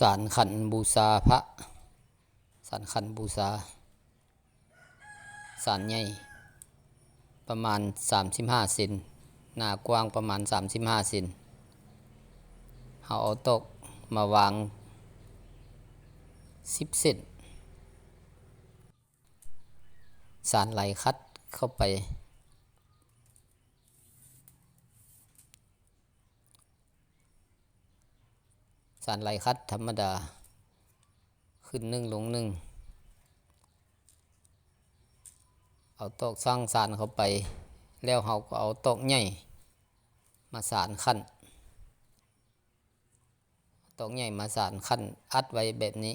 สารขันบูชาพระ สารขันบูชาสารใหญ่ ประมาณ 35เซนหน้ากว้างประมาณ 35เซนเอาเอาตะมาวาง 10เซนสารไหลคัดเข้าไป สารไหลคัดธรรมดา ขึ้นหนึ่งลงหนึ่งเอาตอกสร้างสารเข้าไป แล้วเราก็เอาตอกใหญ่มาสารขั้นตอกใหญ่มาสารขั้นอัดไว้แบบนี้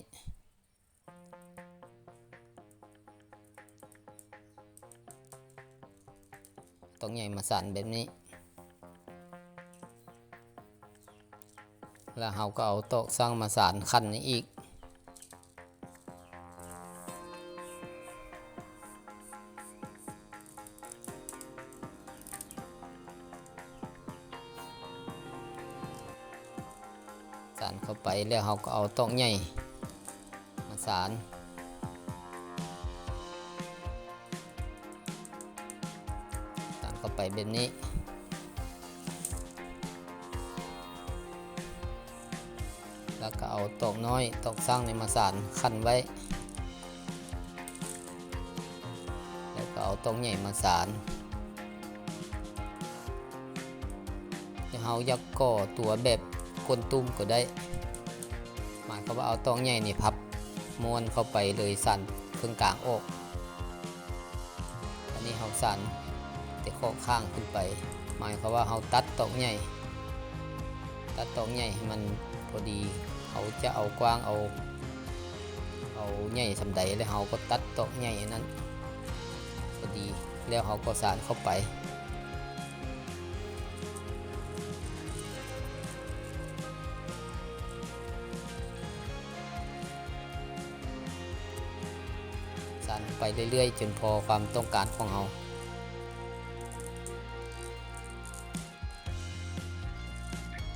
ตอกใหญ่มาสารแบบนี้ แล้วเราก็เอาโต๊ะสร้างมาสารขั้นนี้อีก สารเข้าไปแล้วเราก็เอาโต๊ะใหญ่มาสารสารเข้าไปแบบนี้ เอาตอกน้อยตอกสร้างในมาสานขั้นไว้ แล้วก็เอาตอกใหญ่มาสานจะเฮายักก่อตัวแบบก้นตุ้มก็ได้ หมายความว่าเอาตอกใหญ่นี่พับม้วนเข้าไปเลยสั่นครึ่งกลางออก อันนี้เฮาสั่นแต่ข้อข้างขึ้นไป หมายความว่าเฮาตัดตอกใหญ่ตัดตอกใหญ่ให้มันพอดี เขาจะเอากว้างเอา เอาใหญ่สำใดแล้วเขาก็ตัดโตอกใหญ่นั้นพอดีแล้วเขาก็สานเข้าไปสานไปเรื่อยๆ จนพอความต้องการของเรา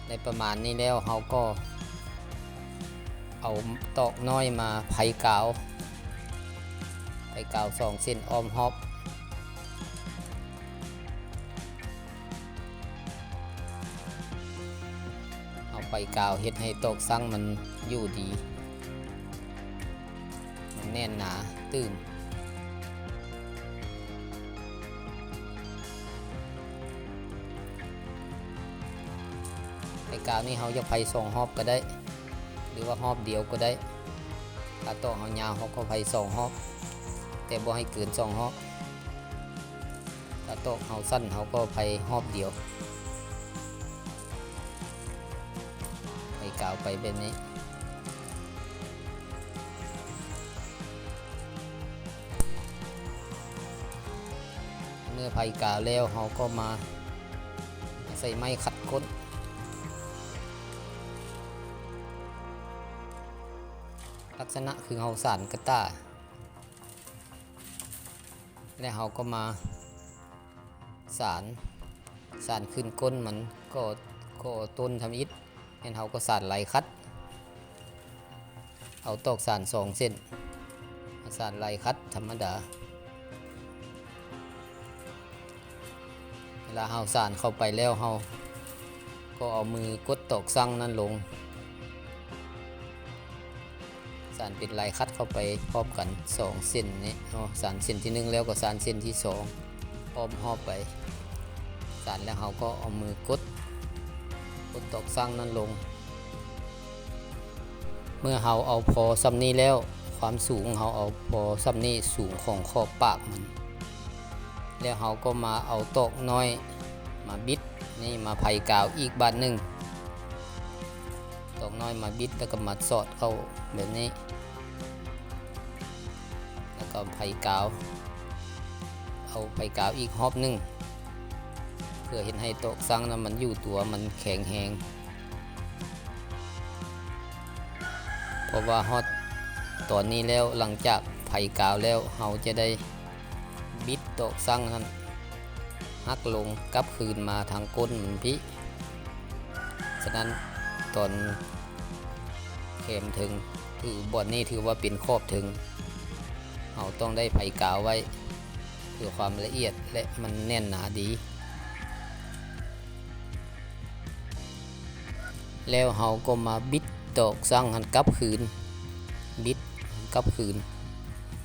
ในประมาณนี้แล้วเขาก็ เอาตอกน้อยมาไผ่กาวไผ่กาวสองเส้นอ้อมฮอบเอาไผ่กาวเฮ็ดให้ตอกสั่งมันอยู่ดี มันแน่นหนาตื้นไผ่กาวนี่เขาจะไผ่สองฮอบก็ได้ หรือว่าหอบเดียวก็ได้ถ้าโต๊ะเขายาวเขาก็ไปสองหอบ แต่บ่ให้เกินสองหอบถ้าโต๊ะเขาสั้นเขาก็ไปหอบเดียวไปกาวไปแบบนี้เมื่อไผ่กาวแล้วเขาก็มาใส่ไม้ขัดก้น ลักษณะคือเฮาสานกระตาและเฮาก็มาสารสารขึ้นก้นมันก็ก็ต้นทำอิฐเห็นเฮาก็สานไหลคัด เอาตอกสารสองเส้นสารไหลคัดธรรมดาเวลาเฮาสารเข้าไปแล้วเฮาก็เอามือกดตอกสั่งนั้นลง สารปิดลายคัดเข้าไปพร้อมกัน 2 เส้นนี้เนาะสารเส้นที่ 1 แล้วก็สารเส้นที่2พร้อมหอบไป สารแล้วเราก็เอามือกดกดตอกสร้างนั้นลง เมื่อเราเอาพอซ้ำนี้แล้ว ความสูงเราเอาพอซ้ำนี้สูงของขอบปากมัน แล้วเราก็มาเอาตอกน้อย มาบิดนี่มาไผ่กาวอีกบาทหนึ่ง ตอกน้อยมาบิดแล้วก็มาสอดเข้าแบบนี้ แล้วก็ไผ่กาว เอาไผ่กาวอีกหอบหนึงเพื่อเห็นให้โตอกสั่งนะมันอยู่ตัวมันแข็งแหงเพราะว่าฮอตตอนนี้แล้วหลังจากไผ่กาวแล้วเราจะได้บิดโตอกสั่งนั้นหักลงกลับคืนมาทางก้นมันพี่ฉะนั้น ตอนเข็มถึงถือบอนนี้ถือว่าเป็นครอบถึงเราต้องได้ไผ่กาวไว้เพื่อความละเอียดและมันแน่นหนาดี แล้วเราก็มาบิดตอกสร้างหันกลับคืน บิดกลับคืน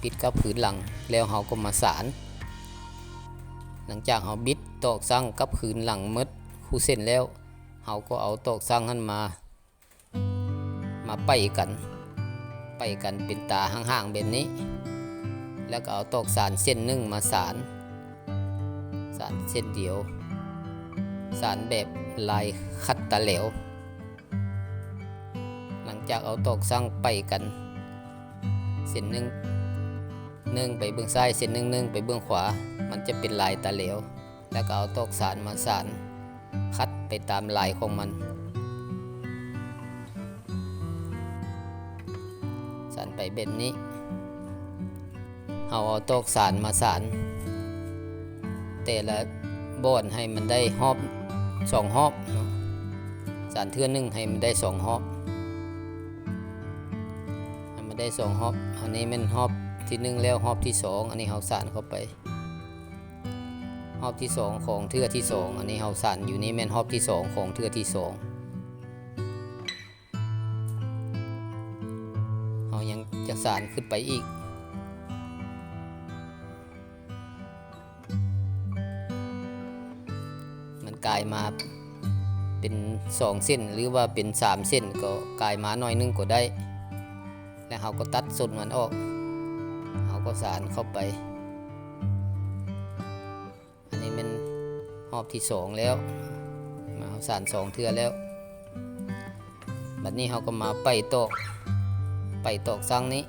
บิดกลับคืนหลัง แล้วเราก็มาสาร หลังจากเราบิดตอกสร้างกลับคืนหลังมดคู่เส้นแล้ว เราก็เอาตอกสร้างหันมา มาไปกัน ไปกันเป็นตาห่างๆแบบนี้ แล้วก็เอาตอกสารเส้นหนึ่งมาสารสารเส้นเดียว สารแบบลายคัดตะเหลว หลังจากเอาตอกสร้างไปกัน เส้นหนึ่งหนึ่งไปเบื้องซ้ายเส้นหนึ่งหนึ่งไปเบื้องขวา มันจะเป็นลายตะเหลว แล้วก็เอาตอกสารมาสารคัด ไปตามลายของมัน สารไปแบบนี้ เอาเอาตอกสารมาสารแต่ละบอนให้มันได้หอบสองหอบสารเทื่อนึงให้มันได้สองหอบให้มันได้สองหอบ อันนี้มันหอบที่หนึ่งแล้วหอบที่สองอันนี้เฮาสารเข้าไป หอบที่สองของเทือที่สองอันนี้เฮาสารอยู่นี่แม่นหอบที่สองของเทือที่สองเฮายังจะสารขึ้นไปอีกมันกลายมาเป็นสองเส้นหรือว่าเป็นสามเส้นก็กลายมาหน่อยนึงก็ได้ แล้วเราก็ตัดส่วนมันออกเราก็สารเข้าไป อบที่สองแล้ว มาเอาสานสองเทือแล้ว บัดนี้เขาก็มาไปตอกไปตอกซังนี้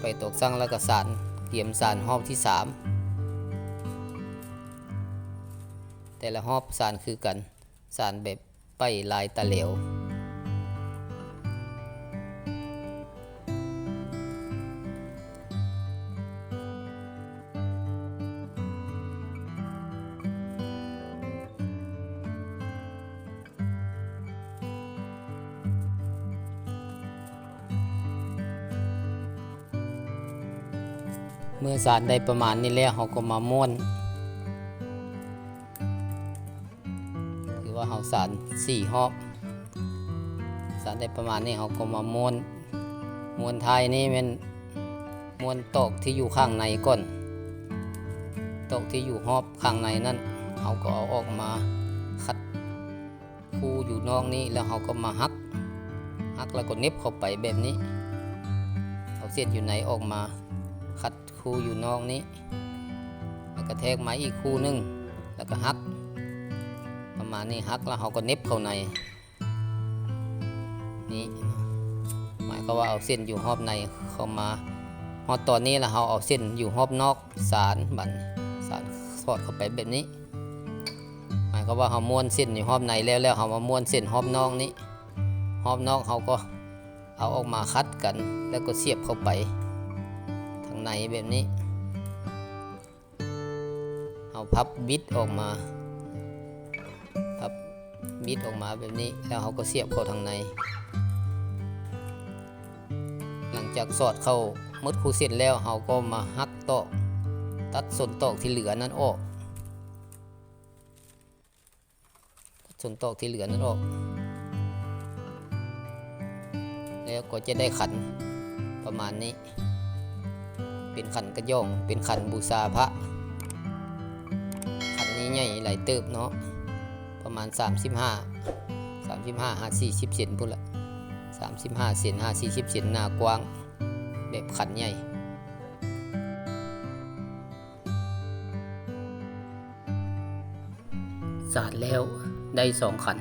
ไปตอกซังแล้วก็สานเกี่ยมสานหอบที่สามแต่ละหอบสานคือกันสานแบบไปลายตะเหลว เมื่อสารได้ประมาณนี้แล้วเราก็มาม้วนคือว่าเราสารสี่หอบสารได้ประมาณนี้เราก็มาม้วนม้วนไทยนี่เป็นม้วนตกที่อยู่ข้างในก่อนตกที่อยู่หอบข้างในนั่นเราก็เอาออกมาคัดคู่อยู่นอกนี้แล้วเราก็มาหักหักแล้วก็เน็บเข้าไปแบบนี้เอาเส้นอยู่ในออกมา คู่อยู่นอกนี้ แล้วก็แทกไม้อีกคู่หนึง แล้วก็หัก ประมาณนี้ฮักแล้วเขาก็เน็บเข้าใน นี่หมายก็ว่าเอาเส้นอยู่หอบในเข้ามาฮอดตอนนี้แล้วเราเอาเส้นอยู่หอบนอกสารบันสารสอดเข้าไปแบบนี้ หมายก็ว่าเขาม้วนเส้นอยู่หอบในแล้วแล้วเขามาม้วนเส้นหอบนอกนี้หอบนอกเขาก็เอาออกมาคัดกันแล้วก็เสียบเข้าไปางในแบบนี้ เอาพับบิดออกมาครับบิดออกมาแบบนี้ แล้วเขาก็เสียบเข้าทางใน หลังจากสอดเข้ามดคูเสร็จแล้วเขาก็มาหักตอกตัดส่วนตอกที่เหลือนั้นออกตัดส่วนตอกที่เหลือนั้นออกแล้วก็จะได้ขันประมาณนี้ เป็นขันกระย่อง เป็นขันบูชาพระขันนี้ใหญ่หลายเติบเนาะประมาณ 35 35 5 40เซนพุ่นละ35เซน5 40เซนหน้ากว้าง แบบขันใหญ่สาดแล้วได้สองขัน